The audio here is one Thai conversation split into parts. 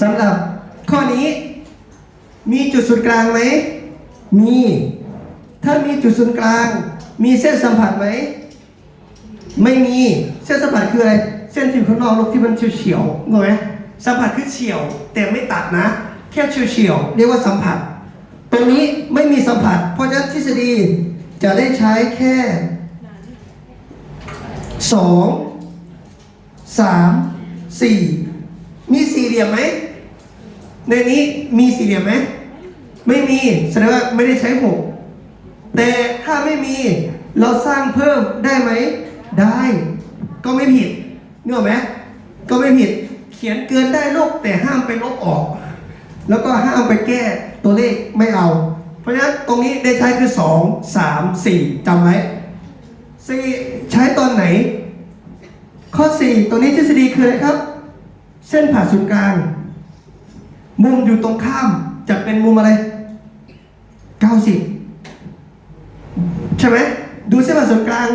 สำหรับข้อนี้ มีจุดศูนย์กลางไหม มี ถ้ามีจุดศูนย์กลาง มีเส้นสัมผัสไหม ไม่มี เส้นสัมผัสคืออะไร เส้นที่อยู่ข้างนอกลูกที่มันเฉียวๆงงไหมสัมผัสคือเฉียว แต่ไม่ตัดนะ แค่เฉียวๆเรียกว่าสัมผัส ตรงนี้ไม่มีสัมผัส เพราะฉะนั้นทฤษฎีจะได้ใช้แค่สองสามสี่ มีสี่เหลี่ยมไหม ในนี้มีสี่เหลี่ยมไหม ไม่มี แสดงว่าไม่ได้ใช้หก แต่ถ้าไม่มีเราสร้างเพิ่มได้ไหม ได้ ก็ไม่ผิดนึกออกไหมก็ไม่ผิด เขียนเกินได้ลูกแต่ห้ามไปลบออก แล้วก็ห้ามไปแก้ตัวเลขไม่เอา เพราะฉะนั้นตรงนี้ได้ใช้คือ2 3 4จำไว้4ใช้ตอนไหน ข้อ4ตรงนี้ทฤษฎีคืออะไรครับ เส้นผ่าศูนย์กลาง มุมอยู่ตรงข้ามจะเป็นมุมอะไร 90 ใช่ไหมดูเส้นผ่าศูนย์กลาง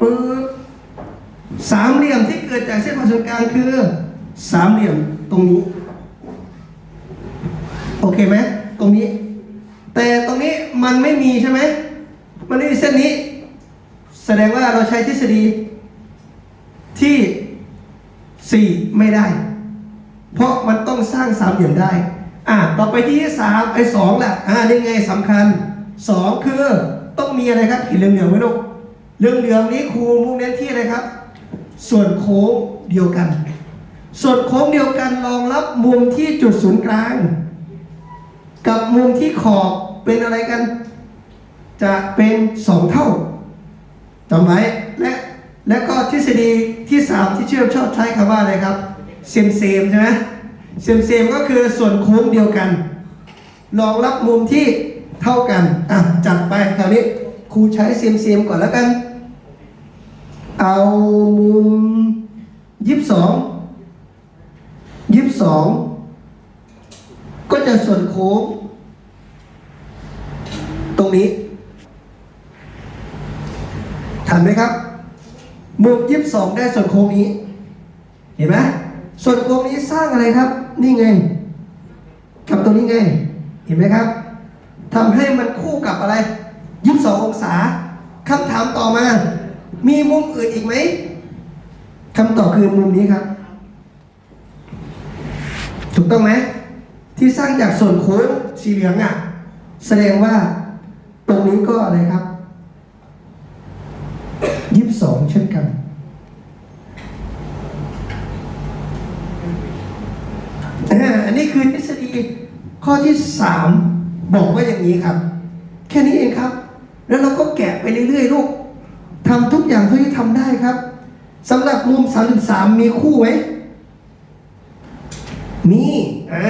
ปึ๊บสามเหลี่ยมที่เกิดจากเส้นผ่าศูนย์กลางคือสามเหลี่ยมตรงนี้ โอเคไหมตรงนี้ แต่ตรงนี้มันไม่มีใช่ไหมมันไม่มีเส้นนี้ แสดงว่าเราใช้ทฤษฎีที่ สี่ไม่ได้ เพราะมันต้องสร้างสามเหลี่ยมได้ อะต่อไปที่สามไอ้สองแหละอ่านี่ไงสำคัญสองคือต้องมีอะไรครับเห็นเหลืองๆไหมลูกเหลืองๆนี้ครูมุ่งเน้นที่อะไรครับ ส่วนโค้งเดียวกัน ส่วนโค้งเดียวกันรองรับมุมที่จุดศูนย์กลาง กับมุมที่ขอบเป็นอะไรกัน จะเป็นสองเท่าจำไว้และ ทฤษฎีที่สามที่เชื่อชอบใช้คำว่าอะไรครับเซมเซมใช่ไหมเซมเซมก็คือส่วนโค้งเดียวกันรองรับมุมที่เท่ากันอะจัดไปคราวนี้ครูใช้เซมเซมก่อนแล้วกัน เอามุมยี่สิบสองยี่สิบสองก็จะส่วนโค้ง ตรงนี้ทันไหมครับ มุมยี่สิบสองได้ส่วนโค้งนี้ เห็นไหมส่วนโค้งนี้สร้างอะไรครับ นี่ไง กับตรงนี้ไง เห็นไหมครับทำให้มันคู่กับอะไรยีิบสององศาคำถามต่อมา มีมุมอื่นอีกไหมคำตอบคือมุมนี้ครับ ถูกต้องไหมที่สร้างจากส่วนโค้งสีเหลืองอะ แสดงว่าตรงนี้ก็อะไรครับ สองเช่นกัน อันนี้คือทฤษฎีข้อที่สามบอกว่าอย่างนี้ครับ แค่นี้เองครับ แล้วเราก็แกะไปเรื่อยๆลูกทำทุกอย่างเท่าที่ทำได้ครับสำหรับมุม33มีคู่ไหมมีอ่า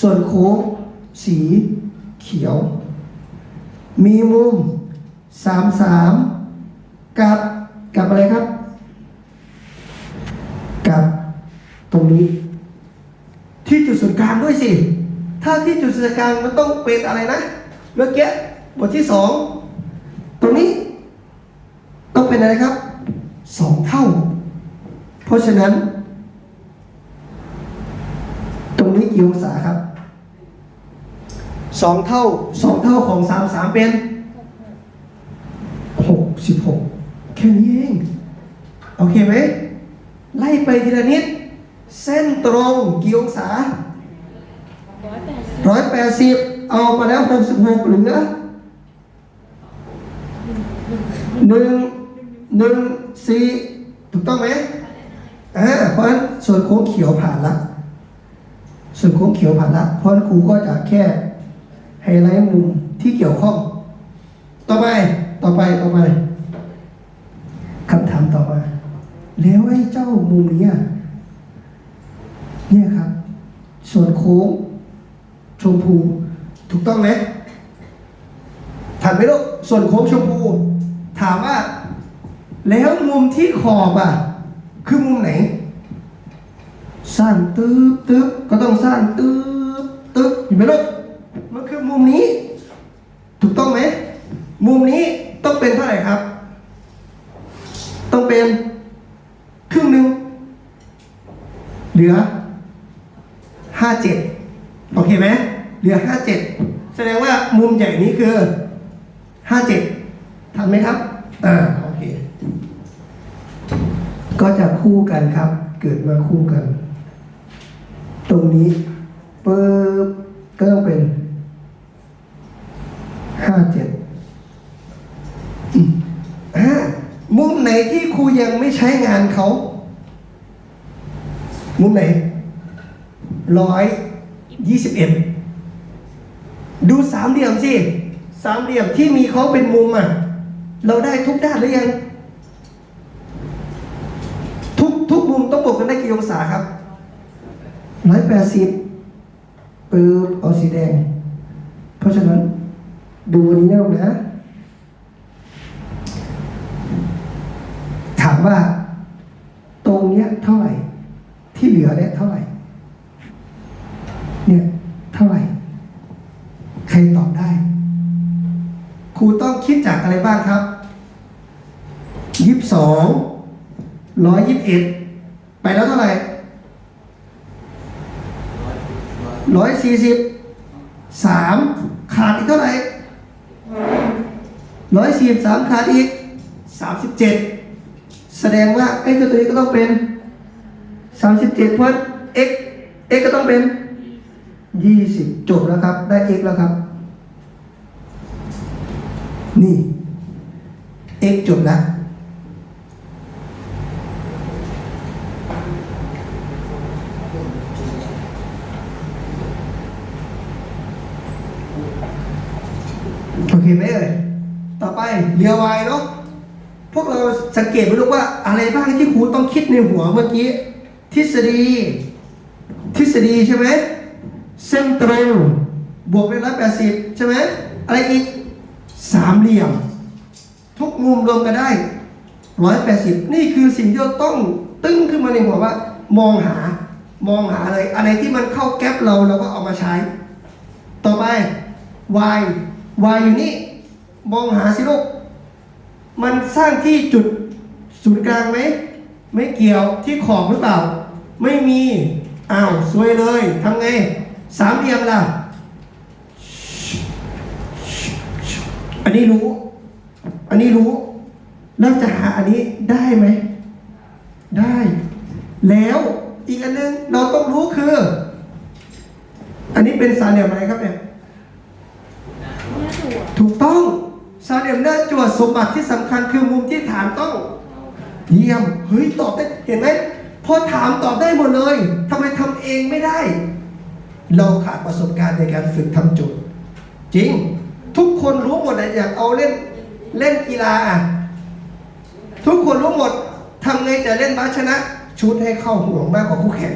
ส่วนโค้งสีเขียว มีมุม33 กับกับอะไรครับ กับตรงนี้ ที่จุดศูนย์กลางด้วยสิ ถ้าที่จุดศูนย์กลางมันต้องเป็นอะไรนะ เมื่อกี้บทที่สองตรงนี้ต้องเป็นอะไรครับสองเท่า เพราะฉะนั้น ตรงนี้กี่องศาครับสองเท่าสองเท่าของสามสามเป็นหกสิบหกแค่นี้เองโอเคไหมไล่ไปทีละนิด เส้นตรงกี่องศาร้อยแปดสิบเอามาแล้วหกสิบหกเหลือหนึ่งหนึ่งสี่ถูกต้องไหมอ่าเพราะฉะนั้นส่วนโค้งเขียวผ่านละ ส่วนโค้งเขียวผ่านละ เพราะฉะนั้นครูก็จะแค่ไฮไลท์มุมที่เกี่ยวข้อง ต่อไป ต่อไป ต่อไปคำถามต่อมา แล้วไอ้เจ้ามุมนี้อะเนี่ยครับ ส่วนโค้ง ชมพู ถูกต้องไหมถามไหมลูกส่วนโค้งชมพู ถามว่า แล้วมุมที่ขอบอะ คือมุมไหน สร้างตึ๊บตึ๊บก็ต้องสร้างตึ๊บตึ๊บเห็นไหมลูกมันคือมุมนี้ ถูกต้องไหม มุมนี้ต้องเป็นเท่าไหร่ครับ ต้องเป็นครึ่งหนึ่ง เหลือห้าเจ็ดโอเคไหมเหลือห้าเจ็ดแสดงว่ามุมใหญ่นี้คือห้าเจ็ดทันไหมครับอ่าโอเค ก็จะคู่กันครับ เกิดมาคู่กัน ตรงนี้ปึ๊บก็ต้องเป็นห้าเจ็ดอ่ามุมไหนที่ครูยังไม่ใช้งานเขา มุมไหนร้อยยี่สิบเอ็ดดูสามเหลี่ยมสิสามเหลี่ยมที่มีเขาเป็นมุมอะ เราได้ทุกด้านหรือยัง ทุกทุกมุมต้องบวกกันได้กี่องศาครับร้อยแปดสิบปึ๊บเอาสีแดง เพราะฉะนั้นดูอันนี้นะลูกนะ ถามว่า ตรงเนี้ยเท่าไหร่ ที่เหลือเนี่ยเท่าไหร่ เนี่ยเท่าไหร่ ใครตอบได้ ครูต้องคิดจากอะไรบ้างครับยี่สิบสองร้อยยี่สิบเอ็ดไปแล้วเท่าไหร่ร้อยสี่สิบสามขาดอีกเท่าไหร่ร้อยสี่สิบสามขาดอีกสามสิบเจ็ดแสดงว่าไอ้ตัวนี้ก็ต้องเป็น สามสิบเจ็ดเพราะ x x ก็ต้องเป็นยี่สิบจบแล้วครับ ได้ x แล้วครับ นี่ x จบแล้วโอเคไหมเอ่ย ต่อไปเรียววายเนาะ พวกเราสังเกตไหมลูกว่าอะไรบ้างที่ครูต้องคิดในหัวเมื่อกี้ ฤษฎี ทฤษฎีใช่ไหมเส้นตรงบวกเป็นร้อยแปดสิบใช่ไหมอะไรอีกสามเหลี่ยม ทุกมุมรวมกันได้ร้อยแปดสิบนี่คือสิ่งที่เราต้องตึ้งขึ้นมาในหัวว่า มองหามองหาอะไรอะไรที่มันเข้าแก๊ปเราเราก็เอามาใช้ ต่อไป y y อยู่นี่ มองหาสิลูก มันสร้างที่จุดศูนย์กลางไหม ไม่เกี่ยวที่ขอบหรือเปล่า ไม่มีอ้าวสวยเลยทำไง สามเหลี่ยมล่ะ อันนี้รู้ อันนี้รู้ แล้วจะหาอันนี้ได้ไหม ได้ แล้วอีกอันนึงเราต้องรู้คือ อันนี้เป็นสามเหลี่ยมอะไรครับเนี่ยถูกต้องสามเหลี่ยมหน้าจั่วสมบัติที่สำคัญคือมุมที่ฐานต้อง เยี่ยม เฮ้ย ตอบได้ เห็นไหมพ อถามตอบได้หมดเลยทำไมทำเองไม่ได้ เราขาดประสบการณ์ในการฝึกทำโจทย์ จริง ทุกคนรู้หมดอะอยากเอาเล่นเล่นกีฬาอะทุกคนรู้หมดทำไงจะเล่นบาสชนะ ชุดให้เข้าห่วงมากกว่าคู่แข่ง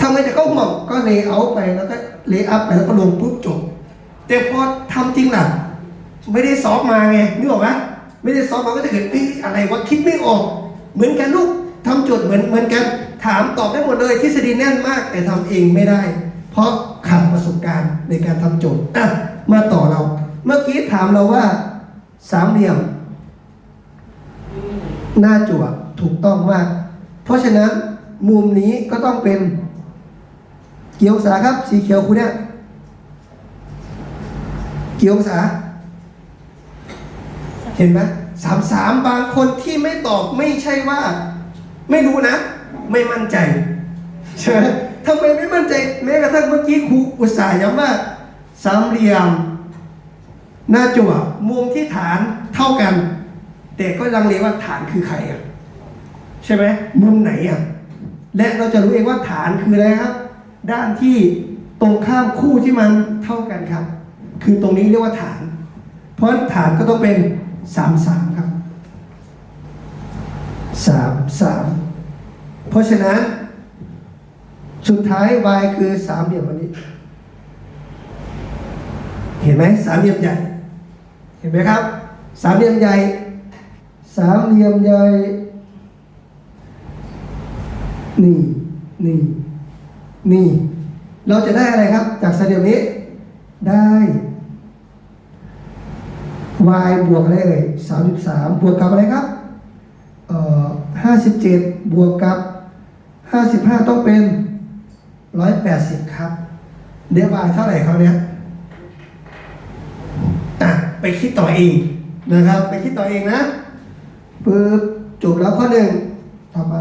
ทำไงจะเข้าห่วงก็เลเอาไปแล้วก็เลอัพไปแล้วก็ลงปุ๊บจบ แต่พอทำจริงล่ะ ไม่ได้ซ้อมมาไงนึกออกไหมไม่ได้ซ้อมมาก็จะเกิดเอ้ยอะไรวะคิดไม่ออก เหมือนกันลูก ทำโจทย์เหมือนเหมือนกัน ถามตอบได้หมดเลยทฤษฎีแน่นมากแต่ทำเองไม่ได้ เพราะขาดประสบการณ์ในการทำโจทย์อะมาต่อเรา เมื่อกี้ถามเราว่าสามเหลี่ยม หน้าจั่วถูกต้องมาก เพราะฉะนั้นมุมนี้ก็ต้องเป็นเกี่ยวองศาครับ สีเขียวคุณเนี่ยกี่องศา เห็นไหมสามสามบางคนที่ไม่ตอบไม่ใช่ว่า ไม่รู้นะ ไม่มั่นใจใช่ไหมทำไมไม่มั่นใจ แม้กระทั่งเมื่อกี้ครูอุตส่าห์ย้ำว่าสามเหลี่ยม หน้าจั่วมุมที่ฐานเท่ากัน แต่ก็ลังเลว่าฐานคือใครอะใช่ไหมมุมไหนอะและเราจะรู้เองว่าฐานคืออะไรครับ ด้านที่ตรงข้ามคู่ที่มันเท่ากันครับ คือตรงนี้เรียกว่าฐาน เพราะฐานก็ต้องเป็นสามสามครับสาม สามเพราะฉะนั้นสุดท้าย y คือสามเหลี่ยมอันนี้ เห็นไหมสามเหลี่ยมใหญ่ เห็นไหมครับ สามเหลี่ยมใหญ่ สามเหลี่ยมใหญ่ นี่ นี่ นี่ เราจะได้อะไรครับ จากสามเหลี่ยมนี้ ได้ y บวกอะไรเอ่ยสามสิบสามบวกกับอะไรครับ เอ่อ ห้าสิบเจ็ดบวกกับห้าสิบห้าต้องเป็นร้อยแปดสิบครับ เดี๋ยววายเท่าไหร่เขาเนี้ยอะไปคิดต่อเองนะครับ ไปคิดต่อเองนะปึ๊บจบแล้วข้อหนึ่งต่อไป